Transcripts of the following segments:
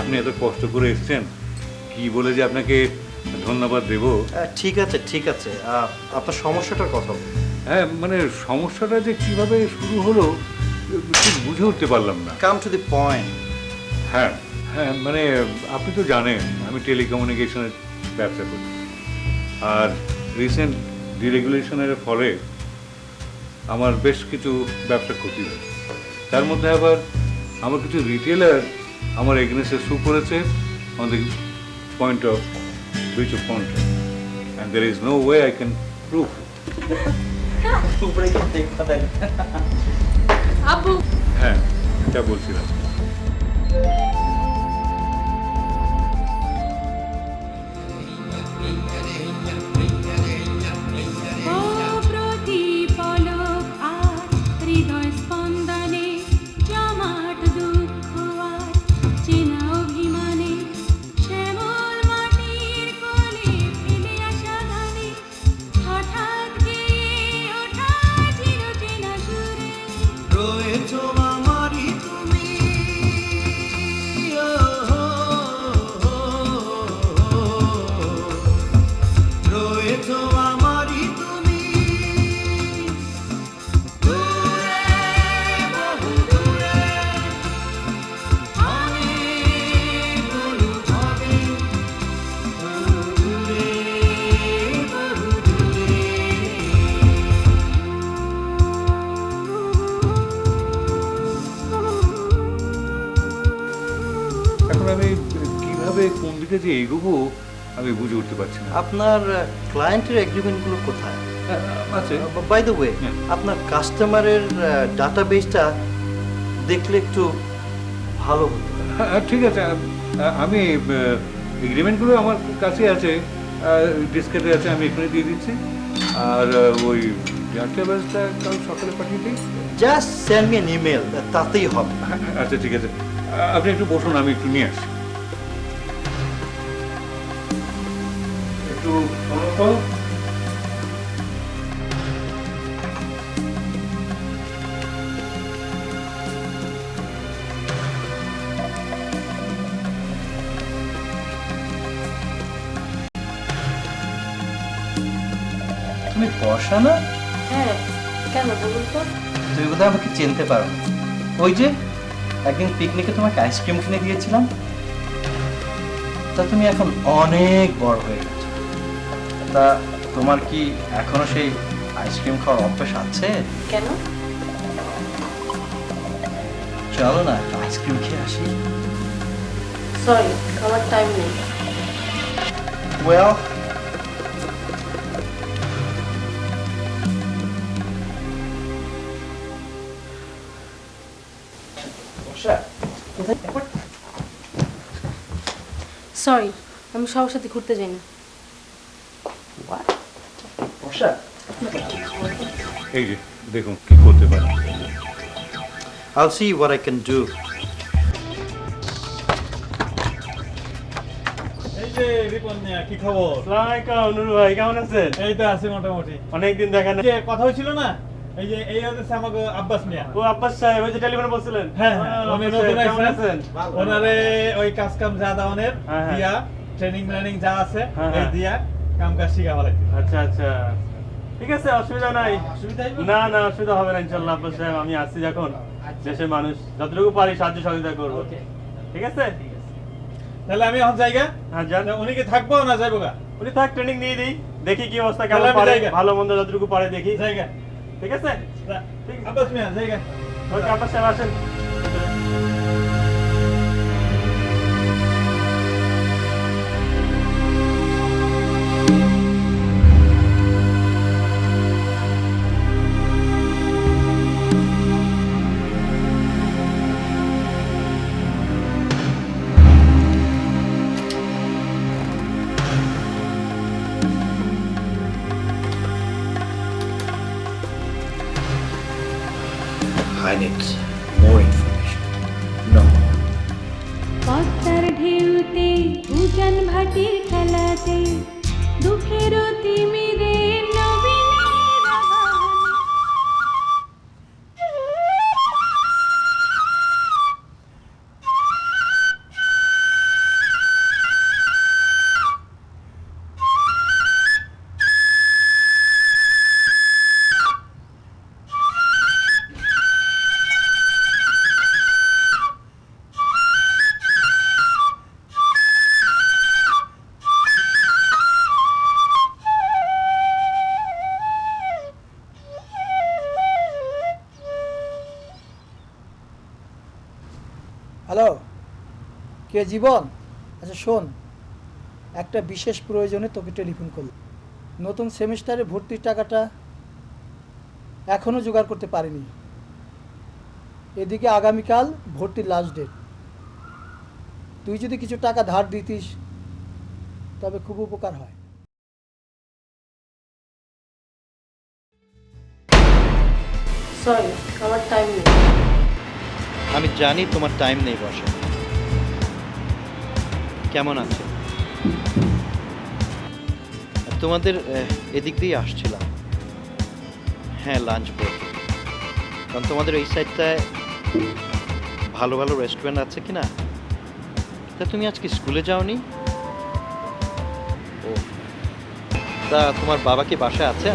আপনি এত কষ্ট করে এসেছেন কি বলে যে আপনাকে ধন্যবাদ দেব? ঠিক আছে ঠিক আছে। আপনার সমস্যাটার কথা হ্যাঁ মানে সমস্যাটা যে কীভাবে শুরু হলো ঠিক বুঝে উঠতে পারলাম না। কাম টু দি পয়েন্ট হ্যাঁ হ্যাঁ মানে আপনি তো জানেন আমি টেলিকমিউনিকেশনের ব্যবসা করি। আর রিসেন্ট ডিরেগুলেশনের ফলে আমার বেশ কিছু ব্যবসা ক্ষতি হয়েছে। তার মধ্যে আবার আমার কিছু রিটেলার আমার এগেনস্টে সু করেছে on the point of breach of point and there is no way I can দেয় আব্বু হ্যাঁ এটা বলছিলাম। দিকে যে এগোবো আমি বুঝে উঠতে পারছি না। আপনার ক্লায়েন্টের এগ্রিমেন্টগুলো কোথায়? আছে। বাই দ্য ওয়ে হ্যাঁ। আপনার কাস্টমারের ডাটাবেসটা দেখলে একটু ভালো হতো। হ্যাঁ, ঠিক আছে। আমি এগ্রিমেন্টগুলো আমার কাছে আছে। ডিসকেটে আছে আমি এখানে দিয়ে দিচ্ছি। আর ওই ব্যবস্থা কাল সকালে পাঠিয়ে দিই। জাস্ট সেন্ড মি ইমেল তাতেই হবে। আচ্ছা ঠিক আছে। আপনি একটু বসুন আমি একটু নিয়ে আসি একটু তুমি বর্ষা না? হ্যাঁ কেন বলুন তো? তুমি বোধহয় আমাকে চিনতে পারো ওই যে একদিন পিকনিকে তোমাকে আইসক্রিম কিনে দিয়েছিলাম। তা তুমি এখন অনেক বড় হয়ে গেছো। তা তোমার কি এখনও সেই আইসক্রিম খাওয়ার অভ্যাস আছে? কেন? চলো না একটু আইসক্রিম খেয়ে আসি। সরি আমার টাইম নেই। ওয়েল সরি আমি সবার সাথে ঘুরতে যাই না এই যে দেখুন কি করতে পারি। I'll see what I can do. এই যে রিপন মিয়া, কি খবর? আসসালামাইকুম নুরু ভাই কেমন আছেন? এই তো আছে মোটামুটি। অনেকদিন দেখা যে কথা হয়েছিল না? এই যে এই হচ্ছে আমাকে আব্বাস মিয়া। ও আব্বাস সাহেব ওই যে টেলিফোনে বলছিলেন। হ্যাঁ উনি নতুন সাহেব, কেমন আইছেন। আছেন? ওনারে ওই কাজ কাম যা দাওনের। দিয়া ট্রেনিং প্ল্যানিং যা আছে এই। দিয়া কাম কাজ শিখা ভালো আচ্ছা আচ্ছা। ঠিক আছে অসুবিধা নাই। না না অসুবিধা হবে না ইনশাল্লাহ আব্বাস সাহেব। আমি আসছি যখন। দেশের মানুষ যতটুকু পারি সাহায্য সহযোগিতা করব। ঠিক আছে? তাহলে আমি এখন জায়গা হ্যাঁ যান। উনি কি থাকব না যাইবো উনি থাক ট্রেনিং নিয়ে দিই। দেখি কি অবস্থা কেমন। ভালো মন্দ যতটুকু পারে দেখি। জায়গা ঠিক আছে? ঠিক আব্বাস মিয়া জায়গা ওকে আব্বাস সাহেব আসেন। I need more information. No. পদ্মার ঢেউতে উজান ভাটির খেলাতে দুঃখের তিমিরে হ্যালো? কে জীবন? আচ্ছা শোন। একটা বিশেষ প্রয়োজনে তোকে টেলিফোন করল নতুন সেমিস্টারে ভর্তির টাকাটা এখনও জোগাড় করতে পারিনি। এদিকে আগামীকাল ভর্তির লাস্ট ডেট তুই যদি কিছু টাকা ধার দিতিস, তবে খুব উপকার হয়। সরি আমার টাইম নেই। আমি জানি তোমার টাইম নেই বসে। কেমন আছে? তোমাদের এদিক দিয়ে আসছিলাম। হ্যাঁ লাঞ্চ ব্রেক কারণ তোমাদের এই সাইডটায় ভালো ভালো রেস্টুরেন্ট আছে কি না তা তুমি আজকে স্কুলে যাওনি? ও, তা তোমার বাবা কি বাসায় আছে?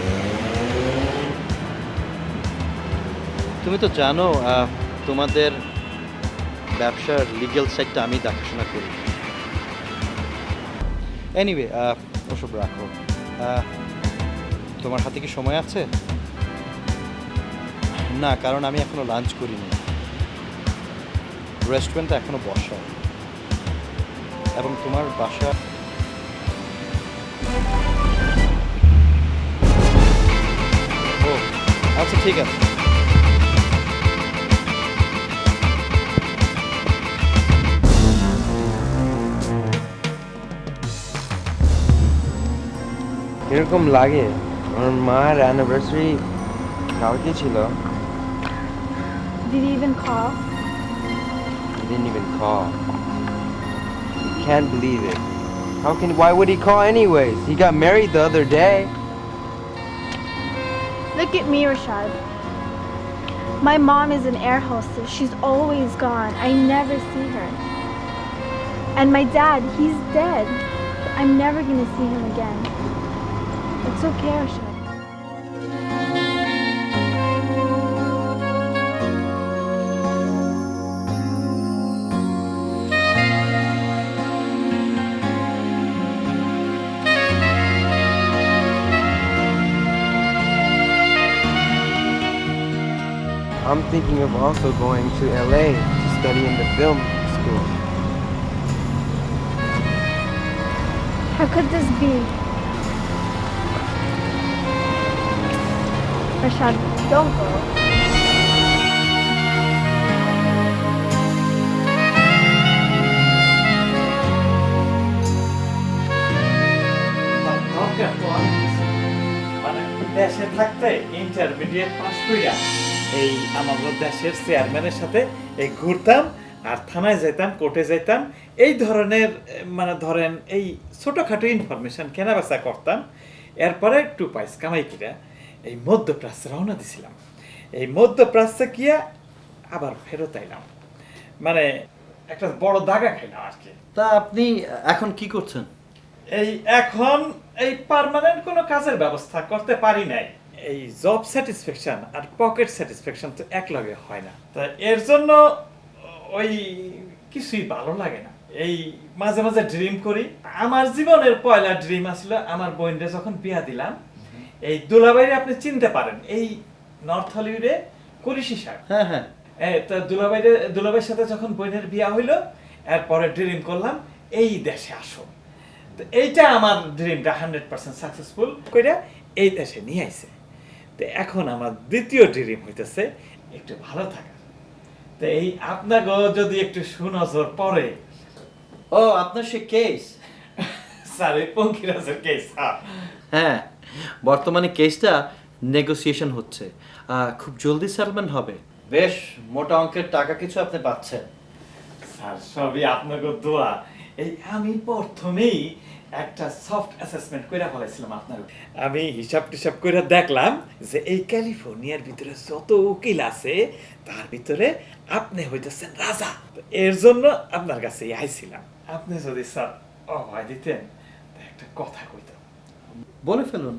তুমি তো জানো তোমাদের ব্যবসার লিগ্যাল সাইডটা আমি দেখাশোনা করি। এনিওয়ে ওসব রাখো। তোমার হাতে কি সময় আছে? না, কারণ আমি এখনও লাঞ্চ করিনি। রেস্টুরেন্টটা এখনও বসা এবং তোমার বাসা ও আচ্ছা ঠিক আছে। এরকম লাগে আমার মার অ্যানিভার্সারি কালকে ছিল Did he even call? he didn't even call you can't believe it how can why would he call anyways he got married the other day Look at me, Rashad. My mom is an air hostess. She's always gone. I never see her. And my dad, he's dead. I'm never gonna see him again. It's okay, Rashad. i'm thinking of also going to la to study in the film school How could this be? Rashad, don't go. দেশে থাকতে intermediate pass কইরা এই আমাদের দেশের চেয়ারম্যানের সাথে এই ঘুরতাম আর থানায় যাইতাম কোর্টে যাইতাম এই ধরনের মানে ধরেন এই ছোটখাটো ইনফরমেশন কেনা বেচা করতাম এরপরে টু পাইস কামাই কিরা এই মধ্যপ্রাচ্যে রওনা দিছিলাম। এই মধ্যপ্রাচ্যে গিয়া আবার ফেরত আইলাম। মানে একটা বড় দাগা খাইলাম আর কি। তা আপনি এখন কি করছেন? এই এখন এই পার্মানেন্ট কোনো কাজের ব্যবস্থা করতে পারি নাই। এই জব স্যাটিসফ্যাকশন আর পকেট স্যাটিসফ্যাকশন তো এক লগে হয় না। তা এর জন্য ওই কিছুই ভালো লাগে না। এই মাঝে মাঝে ড্রিম করি। আমার জীবনের পয়লা ড্রিম আসলে আমার বোনরে যখন বিয়া দিলাম এই দুলাবাইরে আপনি চিনতে পারেন। এই নর্থ হলিউডে কুরিশি সাহেব হ্যাঁ হ্যাঁ। তো দুলাভাইরে দুলাভাইয়ের সাথে যখন বোনের বিয়া হইল এরপরে ড্রিম করলাম এই দেশে আসো তো এইটা আমার ড্রিমটা হান্ড্রেড পার্সেন্ট সাকসেসফুল করে এই দেশে নিয়ে আইছে। তো এখন আমার দ্বিতীয় ড্রিম হইতেছে একটু ভালো থাকা তো এই আপনাকে যদি একটু সুনজর পড়ে। ও আপনার সে কেস স্যার এই পঙ্কিরাজের কেস হ্যাঁ। বর্তমানে কেসটা নেগোসিয়েশন হচ্ছে। খুব জলদি সেটেলমেন্ট হবে। বেশ মোটা অঙ্কের টাকা কিছু আপনি পাচ্ছেন। স্যার সবই আপনাকে দোয়া। এই আমি প্রথমেই একটা সফট অ্যাসেসমেন্ট করে ফেলাইছিলাম আপনার আমি হিসাব টিসাব কইরা দেখলাম যে এই ক্যালিফোর্নিয়ার ভিতরে যত উকিল আছে তার ভিতরে আপনি হইতেছেন রাজা। তো এর জন্য আপনার কাছে আইছিলাম। আপনি যদি স্যার অভয় দিতেন একটা কথা কইতাম। বলে ফেলুন